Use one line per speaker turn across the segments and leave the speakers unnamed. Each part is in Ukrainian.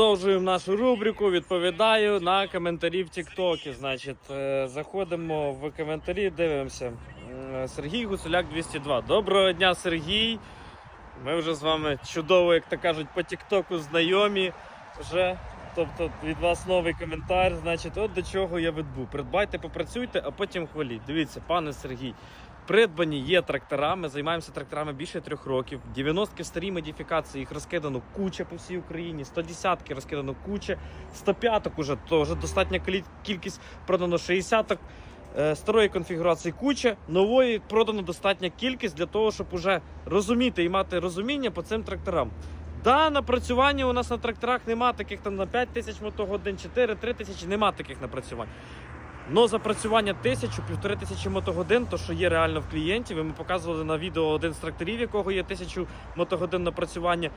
Продовжуємо нашу рубрику. Відповідаю на коментарі в Тіктокі. Значить, е, заходимо в коментарі, дивимося. Сергій Гуцуляк 202. Доброго дня, Сергій. Ми вже з вами чудово, як то кажуть, по Тіктоку знайомі. Вже. Тобто від вас новий коментар. Значить, от до чого я веду. Придбайте, попрацюйте, а потім хваліть. Дивіться, пане Сергій. Придбані є трактора. Ми займаємося тракторами більше трьох років. 90-ки старі модифікації, їх розкидано куча по всій Україні. 110-ки розкидано куча. 105-ок уже то вже достатня кількість продано 60-ок. е, Старої конфігурації куча, нової продано достатня кількість для того, щоб уже розуміти і мати розуміння по цим тракторам. Да, напрацювання у нас на тракторах нема таких там на 5 тисяч мотогодин, 4-3 тисячі, нема таких напрацювань. Но запрацювання тисячу, півтори тисячі мотогодин, то що є реально в клієнтів, і ми показували на відео один з тракторів, якого є тисячу мотогодин напрацювання.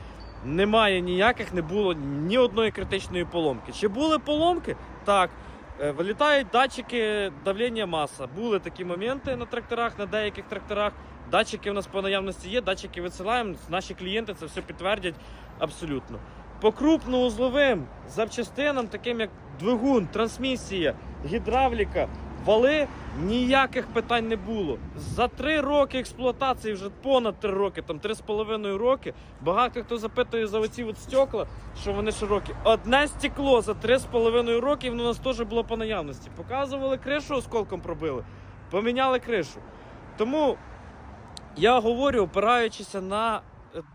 Немає ніяких, не було ні одної критичної поломки. Чи були поломки? Так. Е, Вилітають датчики давлення маса. Були такі моменти на тракторах, на деяких тракторах. Датчики у нас по наявності є, датчики висилаємо. Наші клієнти це все підтвердять абсолютно. По крупноузловим запчастинам, таким як двигун, трансмісія, гідравліка, вали, ніяких питань не було. За три роки експлуатації, вже понад три роки, там три з половиною роки. Багато хто запитує за оці от стекла, що вони широкі. Одне стекло за три з половиною роки, воно у нас теж було по наявності. Показували кришу, осколком пробили, поміняли кришу. Тому я говорю, опираючися на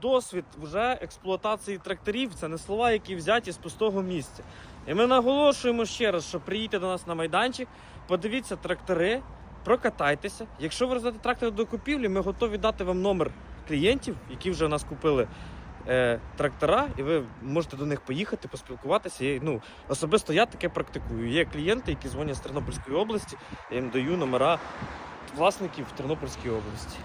досвід вже експлуатації тракторів, це не слова, які взяті з пустого місця. І ми наголошуємо ще раз, що приїдьте до нас на майданчик, подивіться трактори, прокатайтеся. Якщо ви роздаєте трактор до купівлі, ми готові дати вам номер клієнтів, які вже у нас купили е, трактора, і ви можете до них поїхати, поспілкуватися. І, ну, особисто я таке практикую. Є клієнти, які дзвонять з Тернопільської області, я їм даю номера власників в Тернопільській області.